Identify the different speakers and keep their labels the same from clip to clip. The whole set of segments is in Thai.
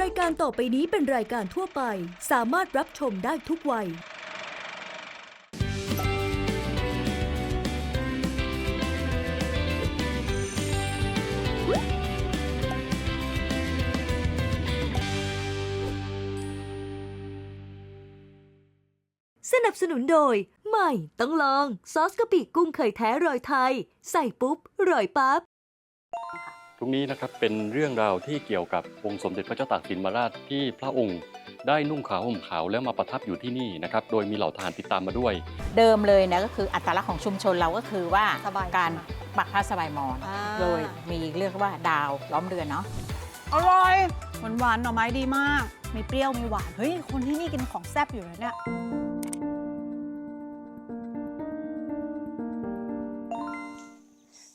Speaker 1: รายการต่อไปนี้เป็นรายการทั่วไป สามารถรับชมได้ทุกวัย สนับสนุนโดย ใหม่ต้องลอง ซอสกะปิกุ้งไข่แท้รอยไทย ใส่ปุ๊บรอยปั๊บ
Speaker 2: รงนี้นะครับเป็นเรื่องราวที่เกี่ยวกับองค์สมเด็จพระเจ้าตากสินมหาราชที่พระองค์ได้นุ่งขาวห่มขาวแล้วมาประทับอยู่ที่นี่นะครับโดยมีเหล่าทหารติดตามมาด้วย
Speaker 3: เดิมเลยนะก็คืออัตลักษณ์ของชุมชนเราก็คือว่า
Speaker 4: สบาย
Speaker 3: การปักผ้าสบายมอน
Speaker 4: อ่า
Speaker 3: โดยมีเรียกว่าดาวล้อมเดือนเนาะ
Speaker 4: อร่อยหวานหวานๆหน่อไม้ดีมาก มีเปรี้ยวมีหวาน เฮ้ย คนที่นี่กินของแซ่บอยู่แล้วเนี่ย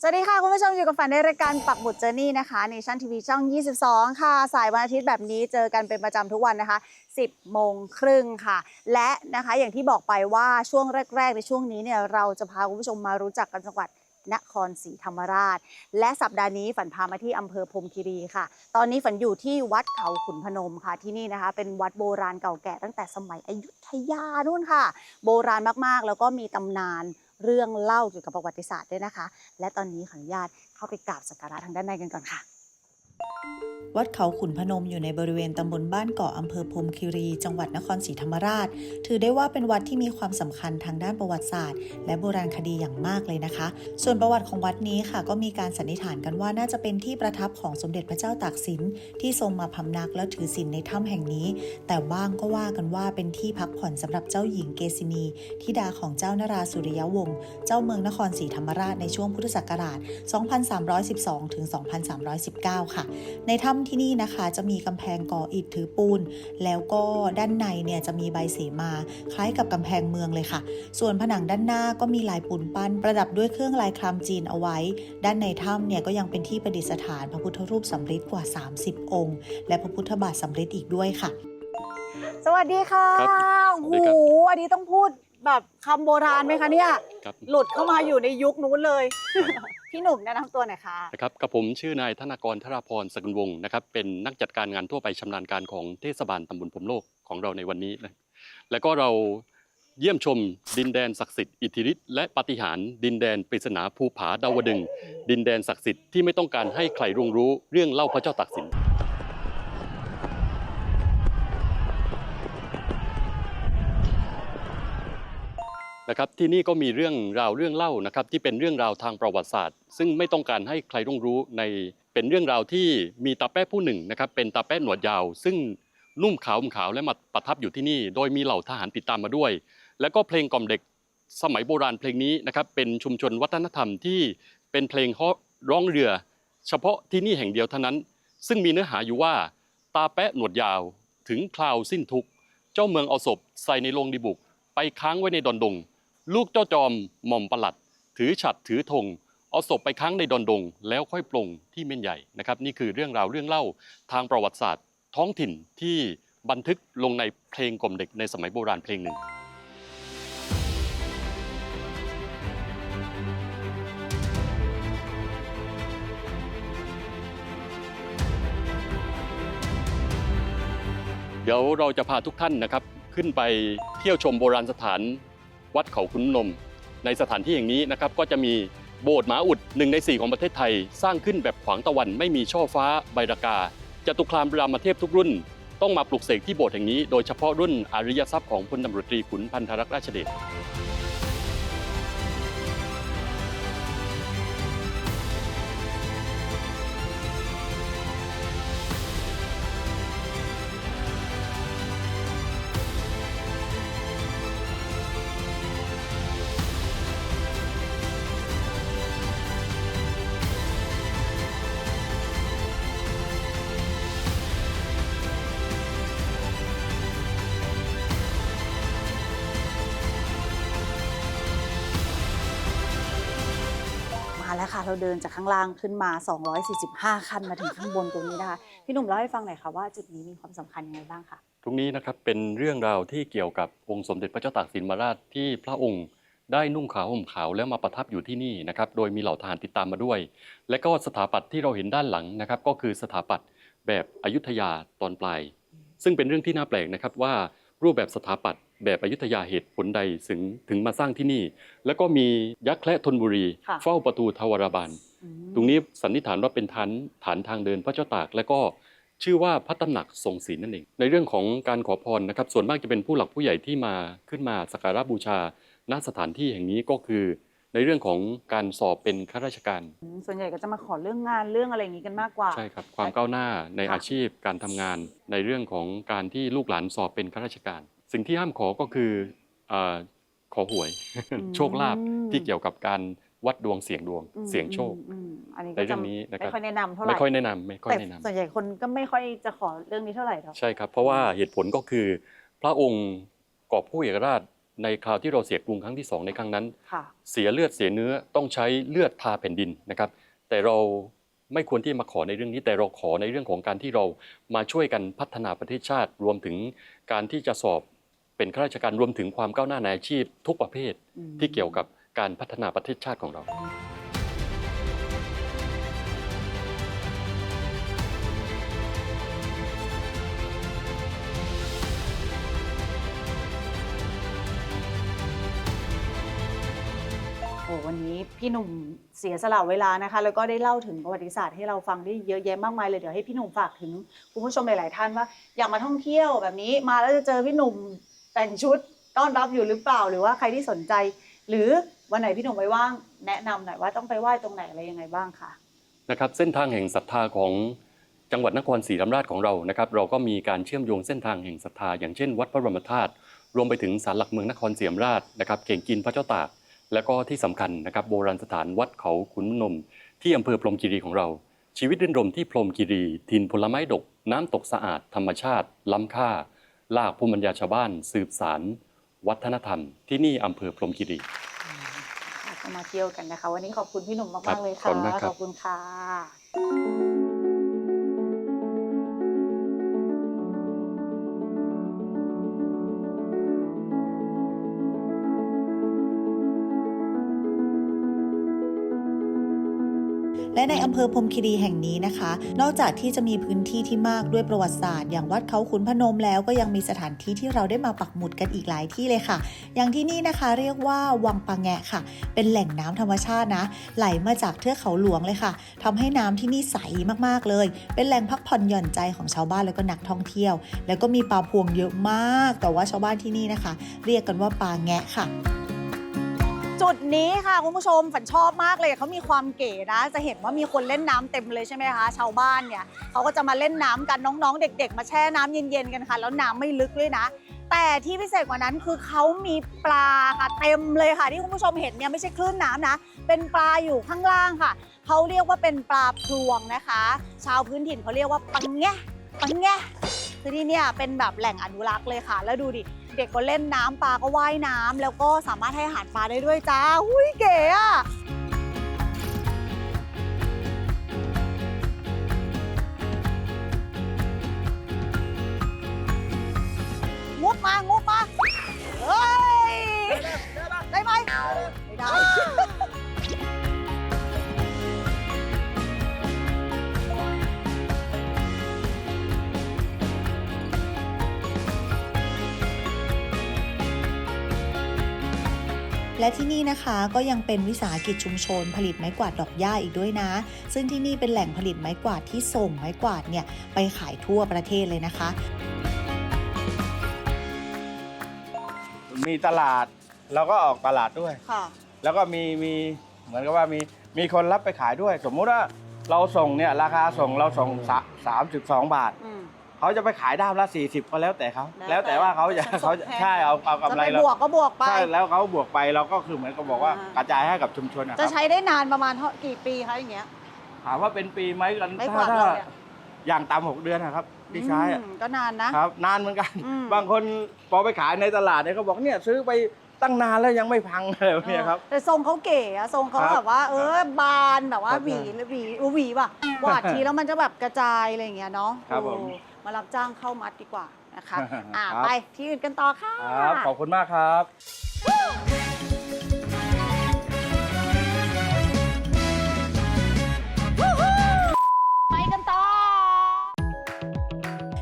Speaker 4: สวัสดีค่ะ คุณผู้ชมอยู่กับฝันในรายการปักบุตรเจอร์นี่นะคะในชั้นทีวีช่อง 22 ค่ะ สายวันอาทิตย์แบบนี้เจอกันเป็นประจำทุกวันนะคะ 10 โมงครึ่งค่ะ และนะคะอย่างที่บอกไปว่าช่วงแรก ๆ ในช่วงนี้เนี่ยเราจะพาคุณผู้ชมมารู้จักกันจังหวัดนครศรีธรรมราช และสัปดาห์นี้ฝันพามาที่อำเภอพรมคีรีค่ะ ตอนนี้ฝันอยู่ที่วัดเขาขุนพนมค่ะที่นี่นะคะ เป็นวัดโบราณเก่าแก่ตั้งแต่สมัยอยุธยานู่นค่ะ โบราณมากๆ แล้วก็มีตำนาน เรื่องเล่าเกี่ยวกับประวัติศาสตร์ด้วยนะคะ และตอนนี้ขออนุญาตเข้าไปกราบสักการะทางด้านในกันก่อนค่ะ
Speaker 5: วัดเขาขุนพนมอยู่ในบริเวณตำบลบ้านเกาะอำเภอพรมคีรี จังหวัดนครศรีธรรมราช ถือได้ว่าเป็นวัดที่มีความสำคัญทางด้านประวัติศาสตร์ และโบราณคดีอย่างมากเลยนะคะ ส่วนประวัติของวัดนี้ค่ะ ก็มีการสันนิษฐานกันว่าน่าจะเป็นที่ประทับของสมเด็จพระเจ้าตากสินที่ทรงมาพำนักและถือศีลในถ้ำแห่งนี้ แต่บ้างก็ว่ากันว่าเป็นที่พักผ่อนสำหรับเจ้าหญิงเกษินีธิดาของเจ้านราสุริยวงศ์เจ้าเมืองนครศรีธรรมราชในช่วงพุทธศักราช 2312 ถึง 2319 ค่ะในถ้ำที่นี่นะคะจะมีกำแพงก่ออิฐถือปูน แล้วก็ด้านในเนี่ยจะมีใบเสมาคล้ายกับกำแพงเมืองเลยค่ะ ส่วนผนังด้านหน้าก็มีลายปูนปั้น ประดับด้วยเครื่องลายคลามจีนเอาไว้ ด้านในถ้ำเนี่ยก็ยังเป็นที่ประดิษฐานพระพุทธรูปสำริดกว่า 30 องค์ และพระพุทธบาทสำริดอีกด้วยค่ะ
Speaker 4: สวัสดีค่ะ
Speaker 2: ครับ
Speaker 4: โอ้
Speaker 2: ส
Speaker 4: โห
Speaker 2: วัสดีครับ
Speaker 4: อันนี้ต้องพูด แบบคำโบราณไหมคะเนี่ย
Speaker 2: ครับ
Speaker 4: หลุดเข้ามาอยู่ในยุคนู้นเลย พี่หนุ่มแนะนำตัวหน่อยค่ะ
Speaker 2: นะครับกับผมชื่อนายธนากรธราพรสกุลวงศ์นะครับเป็นนักจัดการงานทั่วไปชำนาญการของเทศบาลตำบลผมโลกของเราในวันนี้นะแล้วก็เราเยี่ยมชมดินแดนศักดิ์สิทธิ์อิทธิฤทธิ์และปาฏิหารย์ดินแดนปริศนาภูผาดาวดึงส์ดินแดนศักดิ์สิทธิ์ที่ไม่ต้องการให้ใครรู้รู้เรื่องเล่าพระเจ้าตากสิน นะครับที่นี่ก็มีเรื่องราวเรื่องเล่านะครับที่เป็นเรื่องราวทางประวัติศาสตร์ ซึ่งไม่ต้องการให้ใครต้องรู้ในเป็นเรื่องราวที่มีตาแป้ผู้หนึ่งนะครับเป็นตาแป้หนวดยาว ซึ่งนุ่มขาวมขาวและมาประทับอยู่ที่นี่ โดยมีเหล่าทหารติดตามมาด้วย แล้วก็เพลงกล่อมเด็กสมัยโบราณเพลงนี้นะครับเป็นชุมชนวัฒนธรรมที่เป็นเพลงร้องเรือ เฉพาะที่นี่แห่งเดียวเท่านั้น ซึ่งมีเนื้อหาอยู่ว่าตาแปะหนวดยาวถึงคราวสิ้นทุกเจ้าเมืองเอาศพใส่ในโลงดีบุก ไปค้างไว้ในดอนดง ลูกเจ้าจอมหม่อมประหลัด ถือฉัดถือธงเอาศพไปค้างในดอนดง แล้วค่อยปลงที่เม่นใหญ่นะครับนี่คือเรื่องราวเรื่องเล่าทางประวัติศาสตร์ ท้องถิ่นที่บันทึกลงในเพลงกล่อมเด็กในสมัยโบราณเพลงหนึ่งเดี๋ยวเราจะพาทุกท่านนะครับขึ้นไปเที่ยวชมโบราณสถาน วัดเขาขุนนม ในสถานที่แห่งนี้นะครับก็จะมีโบสถ์หมาอุดหนึ่งในสี่ของประเทศไทย สร้างขึ้นแบบขวางตะวันไม่มีช่อฟ้าใบรากาจตุคามรามเทพทุกรุ่น ต้องมาปลุกเสกที่โบสถ์แห่งนี้โดยเฉพาะรุ่นอริยทรัพย์ของพลตำรวจตรีขุนพันธรักษ์ราชเดช
Speaker 4: ดินจากข้างล่างขึ้นมา 245 ขั้นมาถึงข้างบนตรงนี้นะคะพี่หนุ่มเล่าให้ฟังหน่อยค่ะว่าจุดนี้มีความสำคัญยังไงบ้างคะ
Speaker 2: ตรงนี้นะครับเป็นเรื่องราวที่เกี่ยวกับองค์สมเด็จพระเจ้าตากสินมหาราชที่พระองค์ได้นุ่งขาวห่มขาวแล้วมาประทับอยู่ที่นี่นะครับโดยมีเหล่าทหารติดตามมาด้วย และก็สถาปัตย์ที่เราเห็นด้านหลังนะครับ ก็คือสถาปัตย์แบบอยุธยาตอนปลาย ซึ่งเป็นเรื่องที่น่าแปลกนะครับว่า รูปแบบสถาปัตย์แบบอยุธยาเหตุผลใดถึงถึงมาสร้างที่นี่ แล้วก็มียักษ์แคละธนบุรี
Speaker 4: ค่ะ
Speaker 2: เฝ้าประตูทวารบาล
Speaker 4: อืม
Speaker 2: ตรงนี้สันนิษฐานว่าเป็นฐานฐานทางเดินพระเจ้าตาก และก็ชื่อว่าพระตำหนักทรงศีลนั่นเอง ในเรื่องของการขอพรนะครับ ส่วนมากจะเป็นผู้หลักผู้ใหญ่ที่มาขึ้นมาสักการะบูชาณสถานที่แห่งนี้ก็คือ ในเรื่องของการสอบเป็นข้าราชการ
Speaker 4: อืมส่วนใหญ่ก็จะมาขอเรื่องงานเรื่องอะไรอย่างนี้กันมากกว่า
Speaker 2: ใช่ครับ ความก้าวหน้าใน
Speaker 4: ค่ะ
Speaker 2: อาชีพการทำงาน ในเรื่องของการที่ลูกหลานสอบเป็นข้าราชการ สิ่งที่ห้ามขอก็คืออาขอหวย โชคลาภที่เกี่ยวกับการวัดดวงเสียงดวง
Speaker 4: อืม
Speaker 2: เสียงโชค
Speaker 4: อืมอืมอันนี้
Speaker 2: ใน
Speaker 4: ก็
Speaker 2: เรื่
Speaker 4: จะ
Speaker 2: องนี้นะครับ
Speaker 4: ไม่ค่อยแนะนำเท่าไหร่
Speaker 2: ไม่ค่อยแนะนำไม่ค่อย
Speaker 4: แต่
Speaker 2: แนะนำ
Speaker 4: ส่วนใหญ่คนก็ไม่ค่อยจะขอเรื่องนี้เท่าไหร่หรอก
Speaker 2: ใช่ครับเพราะว่าเหตุผลก็คือ พระองค์กอบผู้เอกราช ในคราวที่เราเสียกรุงครั้งที่สองในครั้งนั้น
Speaker 4: ค่ะ
Speaker 2: เสียเลือดเสียเนื้อต้องใช้เลือดทาแผ่นดินนะครับ แต่เราไม่ควรที่มาขอในเรื่องนี้แต่เราขอในเรื่องของการที่เรามาช่วยกันพัฒนาประเทศชาติ รวมถึงการที่จะสอบเป็นข้าราชการรวมถึงความก้าวหน้าในอาชีพทุกประเภท
Speaker 4: อืม
Speaker 2: ที่เกี่ยวกับการพัฒนาประเทศชาติของเรา
Speaker 4: วันนี้พี่หนุ่มเสียสละเวลานะคะ แล้วก็ได้เล่าถึงประวัติศาสตร์ให้เราฟังได้เยอะแยะมากมายเลยเดี๋ยวให้พี่หนุ่มฝากถึงคุณผู้ชมหลาย ๆ ท่านว่าอยากมาท่องเที่ยวแบบนี้มาแล้วจะเจอพี่หนุ่มแต่งชุดต้อนรับอยู่หรือเปล่า หรือว่าใครที่สนใจ หรือวันไหนพี่หนุ่มไปว่าง แนะนำหน่อยว่าต้องไปไหว้ตรงไหนอะไรยังไงบ้างค่ะ
Speaker 2: นะครับเส้นทางแห่งศรัทธาของจังหวัดนครศรีธรรมราชของเรานะครับเราก็มีการเชื่อมโยงเส้นทางแห่งศรัทธาอย่างเช่น วัดพระบรมธาตุรวมไปถึงศาลหลักเมืองนครศรีธรรมราชนะครับเก่งกินพระเจ้าตาก และก็ที่สำคัญนะครับโบราณสถานวัดเขาขุนนม ที่อำเภอพรหมคีรีของเรา ชีวิตรื่นรมที่พรหมคีรีทินผลไม้ดก น้ำตกสะอาด ธรรมชาติ ล้ำค่า ลากภูมิปัญญาชาวบ้าน สืบสาร วัฒนธรรม ที่นี่อำเภอพรหมคีรี
Speaker 4: ก็มาเที่ยวกันนะคะ วันนี้ขอบคุณพี่หนุ่ม
Speaker 2: ครั
Speaker 4: มาก
Speaker 2: บ
Speaker 4: ๆเลย
Speaker 2: ขอบ
Speaker 4: ค่ะ
Speaker 2: คุณมากครับ
Speaker 4: ขอบคุณค่ะ
Speaker 5: ในอำเภอพรมคีรีแห่งนี้นะคะ นอกจากที่จะมีพื้นที่ที่มากด้วยประวัติศาสตร์อย่างวัดเขาขุนพนมแล้วก็ยังมีสถานที่ที่เราได้มาปักหมุดกันอีกหลายที่เลยค่ะ อย่างที่นี่นะคะเรียกว่าวังปะแงะค่ะ เป็นแหล่งน้ำธรรมชาตินะ ไหลมาจากเทือกเขาหลวงเลยค่ะทำให้น้ำที่นี่ใสมากๆเลย เป็นแหล่งพักผ่อนหย่อนใจของชาวบ้านแล้วก็นักท่องเที่ยว แล้วก็มีปลาพวงเยอะมาก แต่ว่าชาวบ้านที่นี่นะคะ เรียกกันว่าปลาแงะค่ะ
Speaker 4: จุดนี้ค่ะคุณผู้ชมฝันชอบมากเลยเขามีความเก๋นะ จะเห็นว่ามีคนเล่นน้ำเต็มเลยใช่ไหมคะ ชาวบ้านเนี่ยเขาก็จะมาเล่นน้ำกันน้องๆ เด็ก ๆ มาแช่น้ำเย็นๆกันค่ะ แล้วน้ำไม่ลึกด้วยนะ แต่ที่พิเศษกว่านั้นคือเขามีปลาค่ะเต็มเลยค่ะ ที่คุณผู้ชมเห็นเนี่ยไม่ใช่คลื่นน้ำนะ เป็นปลาอยู่ข้างล่างค่ะเขาเรียกว่าเป็นปลาพลวงนะคะ ชาวพื้นถิ่นเขาเรียกว่าปังแงะปังแงะคือที่เนี่ยเป็นแบบแหล่งอนุรักษ์เลยค่ะ แล้วดูดิ ด็กก็เล่นน้ำปลาก็ว่ายน้ำแล้วก็สามารถให้อาหารปลาได้ด้วยจ้าหุ้ยเก๋อะงุบมางุบมาเฮ้ย
Speaker 5: และที่นี่นะคะก็ยังเป็นวิสาหกิจชุมชน ผลิตไม้กวาดดอกหญ้าอีกด้วยนะ ซึ่งที่นี่เป็นแหล่งผลิตไม้กวาดที่ส่งไม้กวาดเนี่ยไปขายทั่วประเทศเลยนะคะ
Speaker 6: มีตลาดเราก็ออกตลาดด้วย
Speaker 4: ค่ะ
Speaker 6: แล้วก็มีมีเหมือนกับว่ามีมีคนรับไปขายด้วย สมมุติว่าเราส่งเนี่ยราคาส่งเราส่งสามสิบสองบาท
Speaker 4: อืม
Speaker 6: เขาจะไปขายด้ามละ 40 ก็แล้วแต่เขา
Speaker 4: แล้
Speaker 6: แล้วว
Speaker 4: แต่
Speaker 6: แต่ว่าเขาจะ
Speaker 4: จะส่ง
Speaker 6: เขา
Speaker 4: แพง
Speaker 6: ใช่เอาเอา
Speaker 4: จะ
Speaker 6: กำไร
Speaker 4: ไป
Speaker 6: เรา
Speaker 4: บวกก็บวกไป
Speaker 6: ใช่แล้วเขาบวกไปเราก็คือเหมือนกับบอกว่า
Speaker 4: อ่า
Speaker 6: กระจายให้กับชุมชนนะค
Speaker 4: จะ
Speaker 6: รับ
Speaker 4: ใช้ได้นานประมาณเท่ากี่ปีคะอย่างเงี้ย
Speaker 6: ถามว่าเป็นปีไหมกัน
Speaker 4: ไม้ก
Speaker 6: ถ้าวา
Speaker 4: ด
Speaker 6: ถ้า
Speaker 4: เราเนี่ย
Speaker 6: อย่างต่ำหกเดือนนะครับที่ใช้อะ
Speaker 4: อืมก็นานนะ
Speaker 6: ครับนานเหมือนกัน
Speaker 4: อืม
Speaker 6: บางคนพอไปขายในตลาดเนี่ยเขาบอกเนี่ยซื้อไปตั้งนานแล้วยังไม่พัง อะไรแบบเนี้ยครับ
Speaker 4: แต่ทรงเขาเก๋อะทรงเขา
Speaker 6: ครับ
Speaker 4: แบบว่า เออบานแบบว่า
Speaker 6: ครับ
Speaker 4: หวีหวีหวีป่ะกวาดทีแล้วมันจะแบบกระจายอะไรอย่างเงี้ยเนาะ
Speaker 6: ครับผม
Speaker 4: โอ้ มารับจ้างเข้ามัดดีกว่านะคะอ่า
Speaker 6: ครับ
Speaker 4: ไปที่อื่นกันต่อค่ะ
Speaker 6: ครับ ขอบคุณมากครับ
Speaker 4: ไปกันต่อ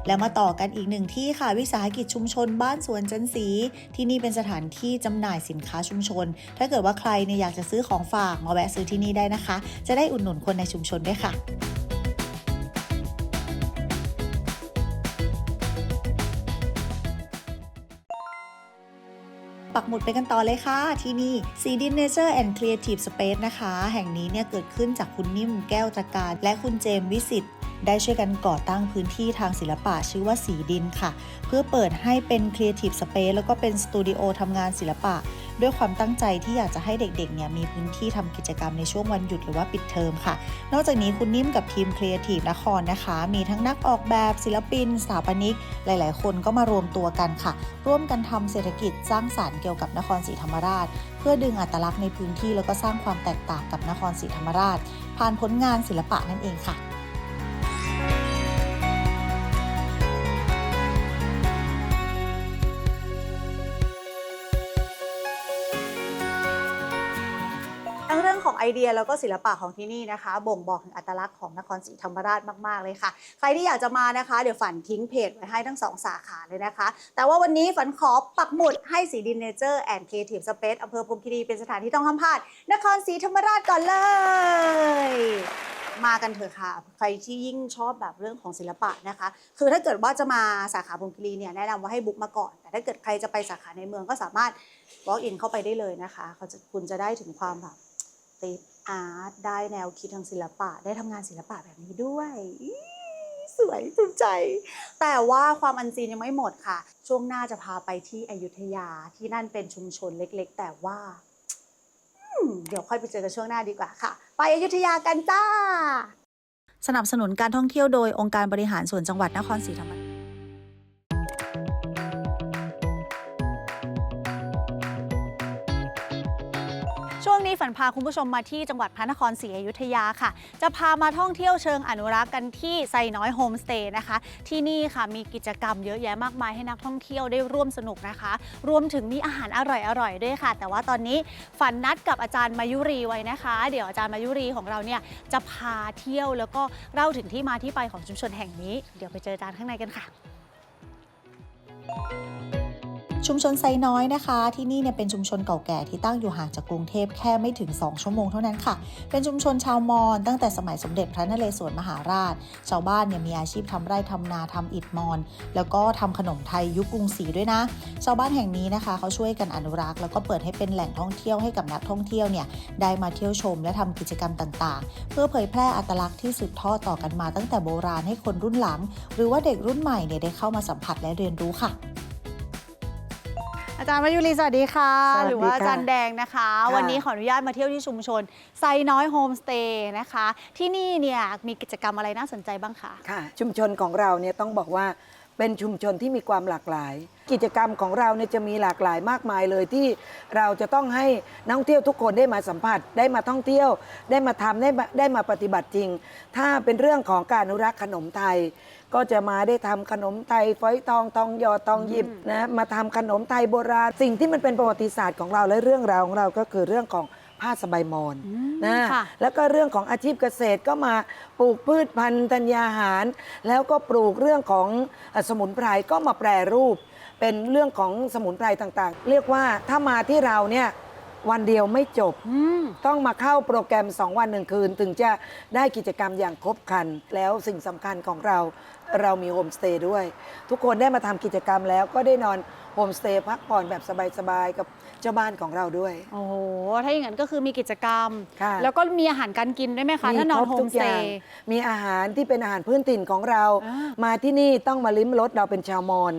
Speaker 5: แล้วมาต่อกันอีกหนึ่งที่ค่ะ วิสาหกิจชุมชนบ้านสวนจันสี ที่นี่เป็นสถานที่จำหน่ายสินค้าชุมชน ถ้าเกิดว่าใครเนี่ยอยากจะซื้อของฝากมาแวะซื้อที่นี่ได้นะคะ จะได้อุดหนุนคนในชุมชนด้วยค่ะ ปักหมุดไปกันต่อเลยค่ะ ที่นี่ c d Nature and Creative Space นะคะ แห่งนี้เนี่ยเกิดขึ้นจากคุณนิ่มแก้วตะการ และคุณเจมส์วิสิตได้ช่วยกันก่อตั้งพื้นที่ทางศิลปะชื่อว่าสีดินค่ะ เพื่อเปิดให้เป็น Creative Space แล้วก็เป็นสตูดิโอทำงานศิลปะ ด้วยความตั้งใจที่อยากจะให้เด็กๆเนี่ยมีพื้นที่ทำกิจกรรมในช่วงวันหยุดหรือว่าปิดเทอมค่ะ นอกจากนี้คุณนิ่มกับทีม Creative นครนะคะ มีทั้งนักออกแบบศิลปิน สถาปนิก หลาย ๆ คนก็มารวมตัวกันค่ะ ร่วมกันทำเศรษฐกิจสร้างสารรค์เกี่ยวกับนครศรีธรรมราช เพื่อดึงอัตลักษณ์ในพื้นที่แล้วก็สร้างความแตกต่างกับนครศรีธรรมราช ผ่านผลงานศิลปะนั่นเองค่ะ
Speaker 4: ไอเดียแล้วก็ศิลปะของที่นี่นะคะ บ่งบอกถึงอัตลักษณ์ของนครศรีธรรมราชมาก ๆ เลยค่ะ ใครที่อยากจะมานะคะ เดี๋ยวฝันทิ้งเพจไว้ให้ทั้งสองสาขาเลยนะคะ แต่ว่าวันนี้ฝันขอปักหมุดให้สีดินเนเจอร์แอนด์ครีเอทีฟสเปซอำเภอพรมคีรีเป็นสถานที่ต้องห้ามพลาด นครศรีธรรมราชก่อนเลย มากันเถอะค่ะ ใครที่ยิ่งชอบแบบเรื่องของศิลปะนะคะ คือถ้าเกิดว่าจะมาสาขาพรหมคีรีเนี่ยแนะนำว่าให้บุ๊กมาก่อน แต่ถ้าเกิดใครจะไปสาขาในเมืองก็สามารถ walk in เข้าไปได้เลยนะคะเขาจะคุณจะได้ถึงความแบบ ติดอาร์ตได้แนวคิดทางศิลปะ ได้ทำงานศิลปะแบบนี้ด้วยสวยภูมิใจ แต่ว่าความอันซีนยังไม่หมดค่ะ ช่วงหน้าจะพาไปที่อยุธยาที่นั่นเป็นชุมชนเล็กๆ แต่ว่าเดี๋ยวค่อยไปเจอกันช่วงหน้าดีกว่าค่ะ ไปอยุธยากันจ้า
Speaker 5: สนับสนุนการท่องเที่ยวโดยองค์การบริหารส่วนจังหวัดนครศรีธรรมราช
Speaker 4: นี้ฝันพาคุณผู้ชมมาที่จังหวัดพระนครศรีอยุธยาค่ะ จะพามาท่องเที่ยวเชิงอนุรักษ์กันที่ไซน้อยโฮมสเตย์นะคะ ที่นี่ค่ะมีกิจกรรมเยอะแยะมากมายให้นักท่องเที่ยวได้ร่วมสนุกนะคะ รวมถึงมีอาหารอร่อยๆด้วยค่ะ แต่ว่าตอนนี้ฝันนัดกับอาจารย์มายุรีไว้นะคะ เดี๋ยวอาจารย์มายุรีของเราเนี่ยจะพาเที่ยวแล้วก็เล่าถึงที่มาที่ไปของชุมชนแห่งนี้ เดี๋ยวไปเจออาจารย์ข้างในกันค่ะ
Speaker 5: ชุมชนไซน้อยนะคะ ที่นี่เนี่ยเป็นชุมชนเก่าแก่ที่ตั้งอยู่ห่างจากกรุงเทพแค่ไม่ถึง 2 ชั่วโมงเท่านั้นค่ะ เป็นชุมชนชาวมอญตั้งแต่สมัยสมเด็จพระนเรศวรมหาราช ชาวบ้านเนี่ยมีอาชีพทำไร่ทำนาทำอิฐมอญแล้วก็ทำขนมไทยยุคกรุงศรีด้วยนะ ชาวบ้านแห่งนี้นะคะเขาช่วยกันอนุรักษ์แล้วก็เปิดให้เป็นแหล่งท่องเที่ยวให้กับนักท่องเที่ยวเนี่ยได้มาเที่ยวชมและทำกิจกรรมต่างๆ เพื่อเผยแพร่อัตลักษณ์ที่สืบทอดต่อกันมาตั้งแต่โบราณให้คนรุ่นหลัง หรือว่าเด็กรุ่นใหม่เนี่ยได้เข้ามาสัมผัสและเรียนรู้ค่ะ
Speaker 4: อาจารย์มายุรีสวัสดีค่ะ
Speaker 7: สวัสดีค่ะ
Speaker 4: หรือว่าอาจารย์แดงนะคะ
Speaker 7: ค่ะ
Speaker 4: วันนี้ขออนุญาตมาเที่ยวที่ชุมชนไซน้อยโฮมสเตย์นะคะ ที่นี่เนี่ยมีกิจกรรมอะไรน่าสนใจบ้างคะ
Speaker 7: ค่ะชุมชนของเราเนี่ยต้องบอกว่าเป็นชุมชนที่มีความหลากหลาย กิจกรรมของเราเนี่ยจะมีหลากหลายมากมายเลยที่เราจะต้องให้นักท่องเที่ยวทุกคนได้มาสัมผัส ได้มาท่องเที่ยว ได้มาทำได้มาได้มาปฏิบัติจริง ถ้าเป็นเรื่องของการอนุรักษ์ขนมไทย ก็จะมาได้ทำขนมไทยฝอยทองทองหยอดทองหยิบนะมาทำขนมไทยโบราณ สิ่งที่มันเป็นประวัติศาสตร์ของเราและเรื่องราวของเราก็คือเรื่องของผ้าสบายมอนนะ
Speaker 4: ค่ะ
Speaker 7: แล้วก็เรื่องของอาชีพเกษตรก็มาปลูกพืชพันธุ์ธัญญาหาร แล้วก็ปลูกเรื่องของเอ่อสมุนไพรก็มาแปรรูป เป็นเรื่องของสมุนไพรต่างๆ เรียกว่าถ้ามาที่เราเนี่ยวันเดียวไม่จบ
Speaker 4: อืม
Speaker 7: ต้องมาเข้าโปรแกรม 2 วันหนึ่งคืน ถึงจะได้กิจกรรมอย่างครบครัน แล้วสิ่งสำคัญของเรา เรามีโฮมสเตย์ด้วย ทุกคนได้มาทำกิจกรรมแล้วก็ได้นอนโฮมสเตย์พักผ่อนแบบสบายๆกับเจ้าบ้านของเราด้วย
Speaker 4: โอ้โห ถ้าอย่างนั้นก็คือมีกิจกรรม
Speaker 7: ค่ะ
Speaker 4: แล้วก็มีอาหารการกินด้วยไหมคะ ถ้านอน
Speaker 7: ครบ
Speaker 4: โฮ
Speaker 7: ทุ
Speaker 4: ม
Speaker 7: ก
Speaker 4: ส
Speaker 7: อ
Speaker 4: เต
Speaker 7: ย่าง
Speaker 4: ย์
Speaker 7: มีอาหารที่เป็นอาหารพื้นถิ่นของเรา
Speaker 4: อ่าม
Speaker 7: มาที่นี่ต้องมาลิ้มรสเราเป็นชาวมอญ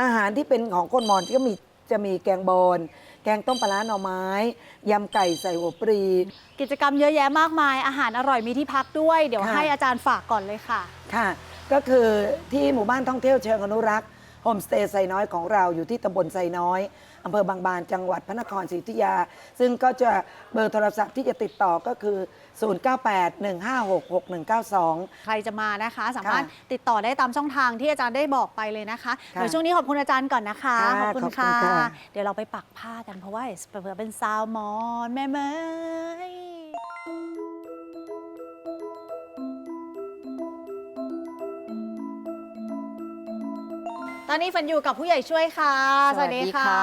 Speaker 7: อาหารที่เป็นของคนมอญก็มีจะมีแกงบอนแกงต้มปลาร้าหน่อไม้ยำไก่ใส่หัวปรี
Speaker 4: กิจกรรมเยอะแยะมากมาย อาหารอร่อยมีที่พักด้วย เดี๋ยว
Speaker 7: ค่ะ
Speaker 4: ให้อาจารย์ฝากก่อนเลยค่ะ
Speaker 7: ค่ะ ก็คือที่หมู่บ้านท่องเที่ยวเชิงอนุรักษ์โฮมสเตย์ไซน้อยของเราอยู่ที่ตำบลไซน้อยอำเภอบางบานจังหวัดพระนครศรีอยุธยา ซึ่งก็จะเบอร์โทรศัพท์ที่จะติดต่อก็คือ 0981566192
Speaker 4: ใครจะมานะคะ สามารถ
Speaker 7: ค่ะ
Speaker 4: ติดต่อได้ตามช่องทางที่อาจารย์ได้บอกไปเลยนะคะ
Speaker 7: ค่ะ
Speaker 4: เดี๋ยวช่วงนี้ขอบคุณอาจารย์ก่อนนะคะ
Speaker 7: ค่ะ
Speaker 4: ขอบคุณ
Speaker 7: ขอบคุ
Speaker 4: ค่ะ
Speaker 7: ณค่ะ
Speaker 4: เดี๋ยวเราไปปักผ้ากันเพราะว่าเผื่อเป็นซาวมอนแม่เมย อนนี้ฝันอยู่กับผู้ใหญ่ช่วยค่ะ
Speaker 3: สวัสดีค่ะ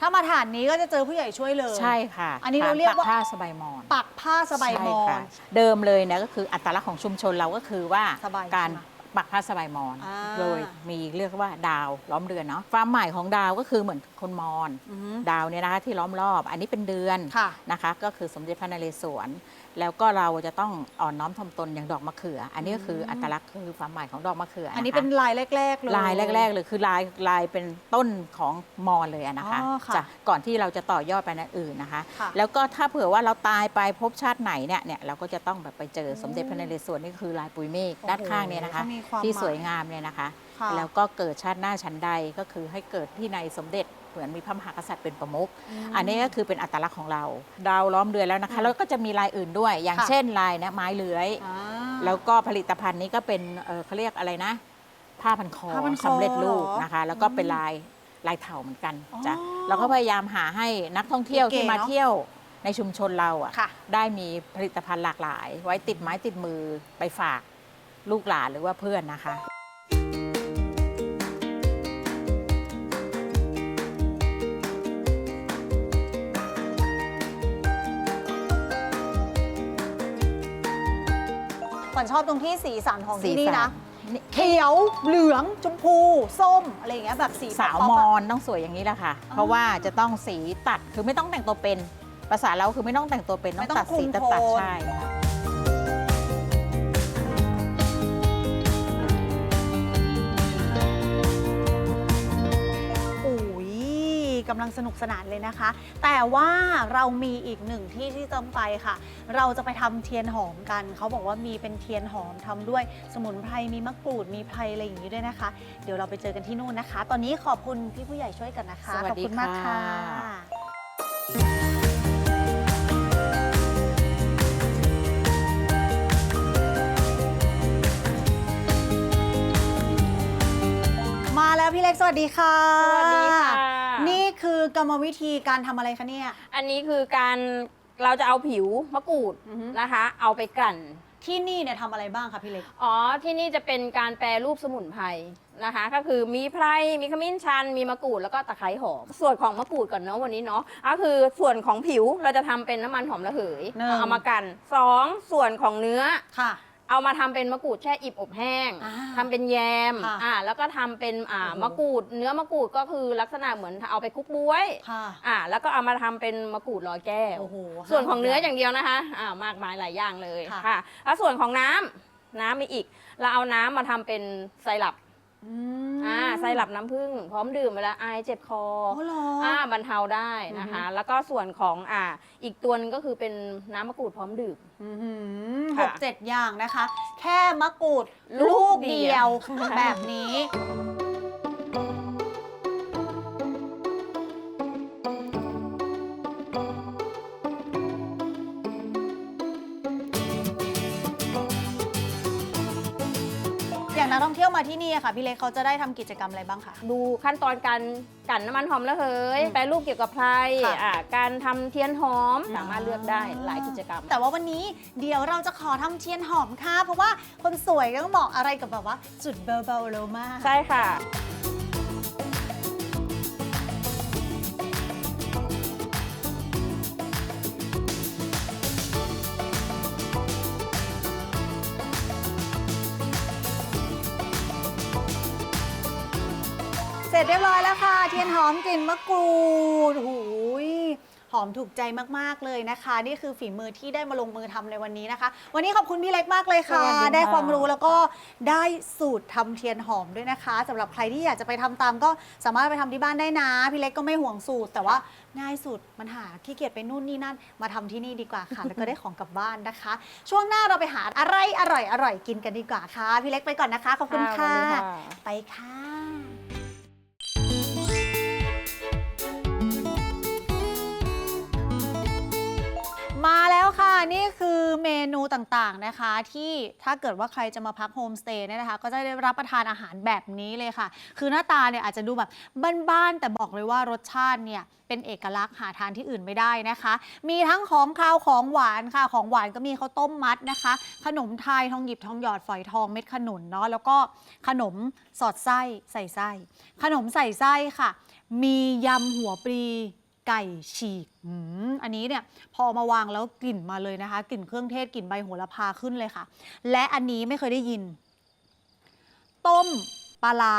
Speaker 4: ถ้ามาฐานนี้ก็จะเจอผู้ใหญ่ช่วยเลย
Speaker 3: ใช่ค่ะ
Speaker 4: อันนี้เราเรียกว่า
Speaker 3: ปัผ้าสบายมอน
Speaker 4: ปักผ้าสบายมอ
Speaker 3: ใช่ค่ะ
Speaker 4: น
Speaker 3: เดิมเลยเนี่ยก็คืออัตลักษณ์ของชุมชนเราก็คือว่า
Speaker 4: สบาย
Speaker 3: การ
Speaker 4: ใช่ไหม
Speaker 3: ปักผ้าสบายมอน
Speaker 4: อ่า
Speaker 3: โดยมีเรียกว่าดาวล้อมเดือนเนาะความหมายของดาวก็คือเหมือนคนมอญ
Speaker 4: อือหือ
Speaker 3: ดาวเนี่ยนะคะที่ล้อมรอบ อันนี้เป็นเดือน
Speaker 4: ค่ะ
Speaker 3: นะคะ ก็คือสมเด็จพระนเรศวร แล้วก็เราจะต้องอ่อนน้อมถ่อมตนอย่างดอกมะเขือ อันนี้ก็คืออัตลักษณ์คือความหมายของดอกมะเขือ
Speaker 4: อั
Speaker 3: อั
Speaker 4: นนี้เป็นลายแรกๆเลย
Speaker 3: ลายแรก ๆ เลยคือลายลายเป็นต้นของมอญเลยอะนะคะ
Speaker 4: อ๋อค่ะ
Speaker 3: จ้ะก่อนที่เราจะต่อยอดไปในอื่นนะคะ
Speaker 4: ค่ะ
Speaker 3: แล้วก็ถ้าเผื่อว่าเราตายไปภพชาติไหนเนี่ยเนี่ยเราก็จะต้องแบบไปเจอสมเด็จพระนเรศวรนี่คือลายปุยเมฆ
Speaker 4: โอ้โห
Speaker 3: ด้านข้างเนี่ยนะคะ
Speaker 4: เขามีความ
Speaker 3: ที่
Speaker 4: หมาย
Speaker 3: สวยงามเนี่ยนะคะ
Speaker 4: ค่ะ
Speaker 3: แล้วก็เกิดชาติหน้าชั้นใดก็คือให้เกิดที่ในสมเด็จ เหมือนมีพระมหากษัตริย์เป็นประมุข
Speaker 4: ม
Speaker 3: อันนี้ก็คือเป็นอัตลักษณ์ของเรา ดาวล้อมเดือนแล้วนะคะ แล้วก็จะมีลายอื่นด้วย อย่าง
Speaker 4: ค่ะ
Speaker 3: เช่นลายนะไม้เลื้อย
Speaker 4: อ่า
Speaker 3: แล้วก็ผลิตภัณฑ์นี้ก็เป็นเอ่อเขาเรียกอะไรนะ ผ้าพันคอ
Speaker 4: ผ้าพันคอ
Speaker 3: สำเร็จรูป
Speaker 4: เหรอ
Speaker 3: นะคะ แล้วก็เป็น
Speaker 4: อืม
Speaker 3: ลายลายเถาเหมือนกัน
Speaker 4: อ๋อ
Speaker 3: จ้ะเราก็พยายามหาให้นักท่องเที่ยว
Speaker 4: เก๋ๆ
Speaker 3: ที่มา
Speaker 4: เนอะ
Speaker 3: เที่ยวในชุมชนเราอะ
Speaker 4: ค่ะ
Speaker 3: ได้มีผลิตภัณฑ์หลากหลาย ไว้ติดไม้ติดมือไปฝากลูกหลานหรือว่าเพื่อนนะคะ
Speaker 4: ฝันชอบตรงที่สีสันของที่
Speaker 3: สี
Speaker 4: นี่
Speaker 3: สั
Speaker 4: นะ
Speaker 3: นี่
Speaker 4: เขียวเหลืองชมพู ส้ม อะไรอย่างเงี้ยแบบสี
Speaker 3: สาว
Speaker 4: ป๊อป
Speaker 3: ม
Speaker 4: ๆ
Speaker 3: อ
Speaker 4: อะ
Speaker 3: ญต้องสวยอย่างนี้แหละค่ะ
Speaker 4: อ๋อ
Speaker 3: เพราะว่าจะต้องสีตัดคือไม่ต้องแต่งตัวเป็น ภาษาเราคือไม่ต้องแต่งตัวเป็น
Speaker 4: ไม่
Speaker 3: ต้อง
Speaker 4: ต้อง
Speaker 3: ตัดสี
Speaker 4: คุม
Speaker 3: ตัดตัด
Speaker 4: โทน
Speaker 3: ใช่ำ
Speaker 4: ลังสนุกสนานเลยนะคะ แต่ว่าเรามีอีกหนึ่งที่ที่ต้องไปค่ะ เราจะไปทำเทียนหอมกัน เขาบอกว่ามีเป็นเทียนหอมทำด้วยสมุนไพรมีมะกรูดมีไพรอะไรอย่างนี้ด้วยนะคะ เดี๋ยวเราไปเจอกันที่นู่นนะคะ ตอนนี้ขอบคุณพี่ผู้ใหญ่ช่วยกันนะคะ
Speaker 3: สวัส
Speaker 4: ขอบ
Speaker 3: ดี
Speaker 4: คุณมากค่ะ
Speaker 3: ค่ะ
Speaker 4: มาแล้วพี่เล็กสวัสดีค่ะ
Speaker 8: สวัสดีค่ะ
Speaker 4: นี่คือ กรรมวิธีการทำอะไรคะเนี่ย
Speaker 8: อันนี้คือการเราจะเอาผิวมะกรูด
Speaker 4: อือฮึ
Speaker 8: นะคะ เอาไปกลั่น
Speaker 4: ที่นี่เนี่ยทำอะไรบ้างคะพี่เล็ก
Speaker 8: อ๋อ ที่นี่จะเป็นการแปรรูปสมุนไพรนะคะ ก็คือมีไพรมีขมิ้นชัน มีมะกรูดแล้วก็ตะไคร้หอม ส่วนของมะกรูดก่อนเนาะวันนี้เนาะก็คือส่วนของผิวเราจะทำเป็นน้ำมันหอมระเหย
Speaker 4: หนึ่ง
Speaker 8: เอามากันสองส่วนของเนื้อ
Speaker 4: ค่ะ
Speaker 8: เอามาทำเป็นมะกรูดแช่อิ่มอบแห้ง
Speaker 4: อ่า
Speaker 8: ทำเป็นแยม
Speaker 4: ค่ะ
Speaker 8: อ่าแล้วก็ทำเป็นอ่า
Speaker 4: โอ้โห
Speaker 8: มะกรูด เนื้อมะกรูดก็คือลักษณะเหมือนเอาไปคลุกบวย
Speaker 4: ค่ะ
Speaker 8: อ่าแล้วก็เอามาทำเป็นมะกรูดร้อยแก้ว
Speaker 4: โอ้โห
Speaker 8: ส่วนของเนื้ออย่างเดียวนะคะอ่ามากมายหลายอย่างเลย
Speaker 4: ค่ะ
Speaker 8: ค่ะแล้วส่วนของน้ำน้ำมีอีก เราเอาน้ำมาทำเป็นไซรัป
Speaker 4: อืม
Speaker 8: อ่าไซรัปน้ำผึ้งพร้อมดื่มเวลาไอายเจ็บคอ
Speaker 4: อ๋อเหรออ
Speaker 8: อ่าบรรเทาได้นะคะ แล้วก็ส่วนของอ่า อีกตัวหนึงก็คือเป็นน้ำมะกรูดพร้อมดื่ม
Speaker 4: อื้อหือห
Speaker 8: ค่ะ
Speaker 4: กเจ็ดอย่างนะคะ แค่มะกรูด
Speaker 8: ลู
Speaker 4: ลูก
Speaker 8: กเดี
Speaker 4: เดีย
Speaker 8: ยวว
Speaker 4: แบบนี้อย่างนั เที่ยวมาที่นี่อะค่ะพี่เล็กเขาจะได้ทำกิจกรรมอะไรบ้างคะ
Speaker 8: ดูขั้นตอนการกลั่นน้ำมันหอมระเหย
Speaker 4: อืม
Speaker 8: แปรรูปเกี่ยวกับไพร
Speaker 4: ค่ะ
Speaker 8: อ่าการทำเทียนหอม
Speaker 4: อืม
Speaker 8: สามารถเลือกได้หลายกิจกรรม
Speaker 4: แต่ว่าวันนี้เดี๋ยวเราจะขอทำเทียนหอมค่ะ เพราะว่าคนสวยก็ต้องบอกอะไรกับแบบว่า จุดเบาๆโลมา
Speaker 8: ใช่ค่ะ
Speaker 4: ร็จเรียบร้อยแล้วค่ะ เทียนหอมกลิ่นมะกรูดโอ้โหยหอมถูกใจมากๆเลยนะคะ นี่คือฝีมือที่ได้มาลงมือทำในวันนี้นะคะ วันนี้ขอบคุณพี่เล็กมากเลยค่ะ
Speaker 3: สวัสดีค่ะ
Speaker 4: ได้ความรู้แล้วก็ได้สูตรทำเทียนหอมด้วยนะคะสำหรับใครที่อยากจะไปทำตามก็สามารถไปทำที่บ้านได้นะ พี่เล็กก็ไม่ห่วงสูตร แต่ว่าง่ายสุดมันหาขี้เกียจไปนู่นนี่นั่น มาทำที่นี่ดีกว่าค่ะ แล้วก็ได้ของกลับบ้านนะคะ ช่วงหน้าเราไปหาอะไรอร่อยอร่อยๆกินกันดีกว่าค่ะ พี่เล็กไปก่อนนะคะขอบคุณ
Speaker 8: ค่ะ
Speaker 4: ค่ะ
Speaker 8: สวัสดีค่ะ
Speaker 4: ไปค่ะ เมนูต่างๆนะคะ ที่ถ้าเกิดว่าใครจะมาพักโฮมสเตย์เนี่ยนะคะก็จะได้รับประทานอาหารแบบนี้เลยค่ะ คือหน้าตาเนี่ยอาจจะดูแบบบ้านๆแต่บอกเลยว่ารสชาติเนี่ยเป็นเอกลักษณ์หาทานที่อื่นไม่ได้นะคะ มีทั้งของคาวของหวานค่ะ ของหวานก็มีข้าวต้มมัดนะคะ ขนมไทยทองหยิบทองหยอดฝอยทองเม็ดขนุนเนาะแล้วก็ขนมสอดไส้ใส่ไส้ ขนมใส่ไส้ค่ะ มียำหัวปลี ไก่ฉีกอันนี้เนี่ยพอมาวางแล้วกลิ่นมาเลยนะคะ กลิ่นเครื่องเทศกลิ่นใบโหระพาขึ้นเลยค่ะ และอันนี้ไม่เคยได้ยิน ต้มปลาร้า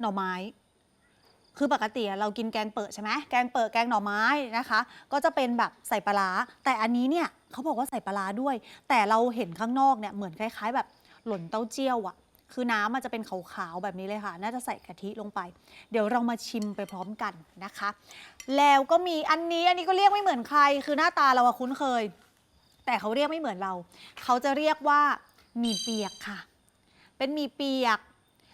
Speaker 4: หน่อไม้คือปกติเรากินแกงเปิดใช่ไหมแกงเปิดแกงหน่อไม้นะคะ ก็จะเป็นแบบใส่ปลาร้าแต่อันนี้เนี่ยเขาบอกว่าใส่ปลาร้าด้วย แต่เราเห็นข้างนอกเนี่ยเหมือนคล้าย ๆ แบบหล่นเต้าเจี้ยวอะ คือน้ำมันจะเป็นขาวๆแบบนี้เลยค่ะ น่าจะใส่กะทิลงไป เดี๋ยวเรามาชิมไปพร้อมกันนะคะ แล้วก็มีอันนี้อันนี้ก็เรียกไม่เหมือนใคร คือหน้าตาเราคุ้นเคย แต่เขาเรียกไม่เหมือนเรา เขาจะเรียกว่าหมี่เปียกค่ะ เป็นหมี่เปียก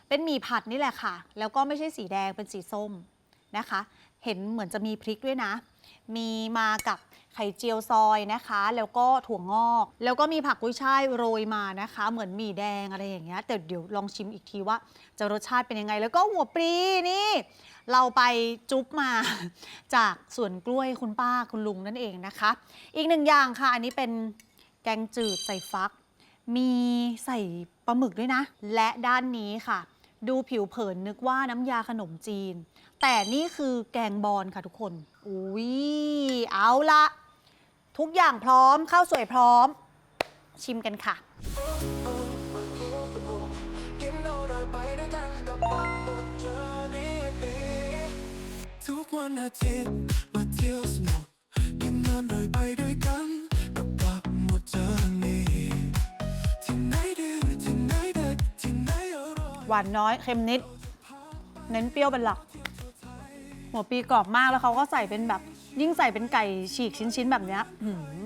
Speaker 4: เป็นหมี่ผัดนี่แหละค่ะ แล้วก็ไม่ใช่สีแดงเป็นสีส้มนะคะ เห็นเหมือนจะมีพริกด้วยนะ มีมากับ ไข่เจียวซอยนะคะ แล้วก็ถั่วงอก แล้วก็มีผักกุ้ยช่ายโรยมานะคะ เหมือนหมี่แดงอะไรอย่างเงี้ยแต่เดี๋ยวลองชิมอีกทีว่าจะรสชาติเป็นยังไง แล้วก็หัวปลีนี่ เราไปจุ๊บมา จากสวนกล้วยคุณป้าคุณลุงนั่นเองนะคะ อีกหนึ่งอย่างค่ะ อันนี้เป็นแกงจืดใส่ฟัก มีใส่ปลาหมึกด้วยนะ และด้านนี้ค่ะ ดูผิวเผินนึกว่าน้ำยาขนมจีน แต่นี่คือแกงบอลค่ะทุกคน อุ้ยเอาละ ทุกอย่างพร้อมข้าวสวยพร้อม ชิมกันค่ะ
Speaker 9: ทุกวันอาทิตย์มาเที่ยวสนุกกินนอนโดยไปด้วยกันกับปักหมดเจอนี่ที่ไหนดีที่ไหนเด็ดที่ไหนอร่อย
Speaker 4: หวานน้อยเค็มนิด เน้นเปรี้ยวเป็นหลัก หัวปีกรอบมากแล้วเขาก็ใส่เป็นแบบ ยิ่งใส่เป็นไก่ฉีกชิ้นๆ แบบเนี้ยหืม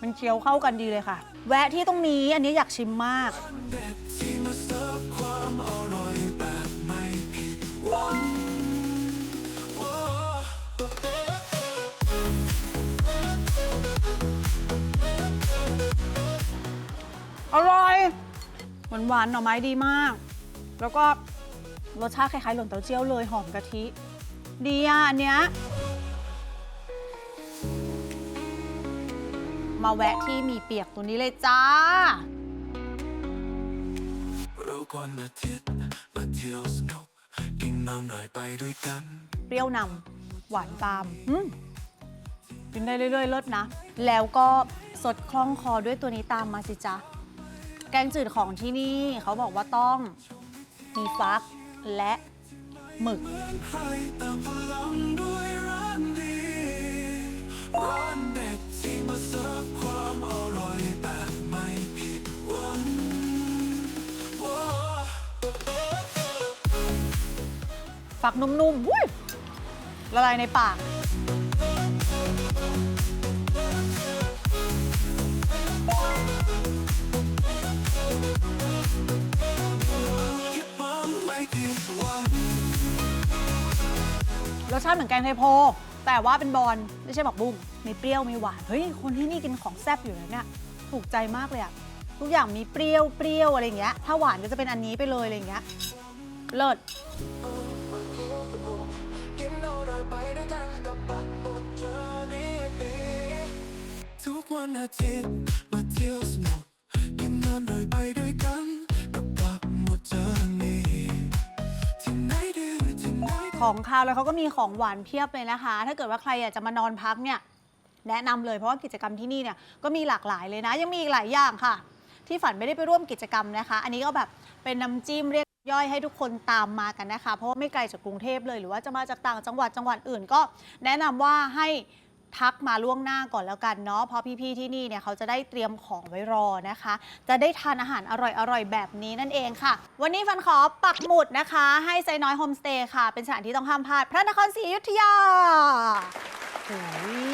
Speaker 4: มันเคี้ยวเข้ากันดีเลยค่ะ แวะที่ตรงนี้อันนี้อยากชิมมาก
Speaker 9: เด็ดที่มาเสิร์ฟความอร่อยแบบไม่ผิดหวังโอ้
Speaker 4: อร่อยหวานหวานๆหน่อไม้ดีมาก แล้วก็รสชาติคล้ายๆหล่นเต้าเจี้ยวเลยหอมกะทิ ดีอะอันเนี้ย มาแวะที่หมีเปียกตัวนี้เลยจ้า
Speaker 9: เรากวันอาทิตย์มาเที่ยวสนุกกินนอนโดยไปด้วยกัน
Speaker 4: เปรี้ยวนำหวานตามอืมกินได้เรื่อยๆเลิศนะ แล้วก็สดคล่องคอด้วยตัวนี้ตามมาสิจ๊ะ แกงจืดของที่นี่เขาบอกว่าต้องมีฟักและหมึก
Speaker 9: ให้เติมพลังด้วยร้านดีร้านเด็ด ฟั
Speaker 4: กนุ่มๆวุ้ยละลายในปาก รสชาติเหมือนแกงไทยโพ แต่ว่าเป็นบอลไม่ใช่ผักบุ้งมีเปรี้ยวมีหวานเฮ้ยคนที่นี่กินของแซ่บอยู่แล้วเนี่ยถูกใจมากเลยอะทุกอย่างมีเปรี้ยวเปรี้ยวอะไรอย่างเงี้ยถ้าหวานก็จะเป็นอันนี้ไปเลยอะไรอย่างเงี้ยเลิศ
Speaker 9: วันอาทิตย์มาเที่ยวสนุกกินนอนโดยไปด้วยกันกับปักหมดเจอนี่ที่ไหนดีที่ไหน
Speaker 4: ของคาวแล้วเขาก็มีของหวานเพียบเลยนะคะ ถ้าเกิดว่าใครอยากจะมานอนพักเนี่ยแนะนำเลยเพราะว่ากิจกรรมที่นี่เนี่ยก็มีหลากหลายเลยนะ ยังมีอีกหลายอย่างค่ะ ที่ฝันไม่ได้ไปร่วมกิจกรรมนะคะ อันนี้ก็แบบเป็นน้ำจิ้มเรียกย่อยให้ทุกคนตามมากันนะคะ เพราะว่าไม่ไกลจากกรุงเทพเลยหรือว่าจะมาจากต่างจังหวัดจังหวัดอื่นก็ แนะนำว่าให้ ทักมาล่วงหน้าก่อนแล้วกันเนาะเพราะพี่ๆที่นี่เนี่ยเขาจะได้เตรียมของไว้รอนะคะ จะได้ทานอาหารอร่อยๆ แบบนี้นั่นเองค่ะ วันนี้ฟันขอปักหมุดนะคะ ให้ไซน้อยโฮมสเตย์ค่ะ เป็นสถานที่ต้องห้ามพลาดพระนครศรีอยุธยาโอ้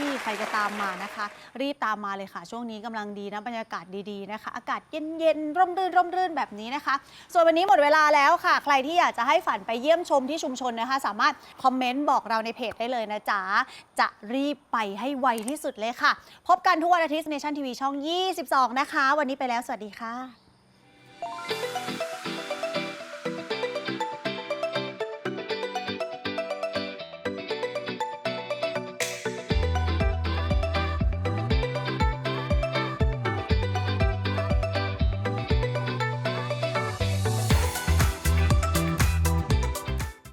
Speaker 4: ยใครจะตามมานะคะ รีบตามมาเลยค่ะ ช่วงนี้กำลังดีนะ บรรยากาศดีๆนะคะ อากาศเย็นๆ ร่มรื่นร่มรื่นแบบนี้นะคะ ส่วนวันนี้หมดเวลาแล้วค่ะ ใครที่อยากจะให้ฝันไปเยี่ยมชมที่ชุมชนนะคะ สามารถคอมเมนต์บอกเราในเพจได้เลยนะจ๊ะ จะรีบไปให้ไวที่สุดเลยค่ะ พบกันทุกวันอาทิตย์ Nation TV ช่อง 22 นะคะ วันนี้ไปแล้วสวัสดีค่ะ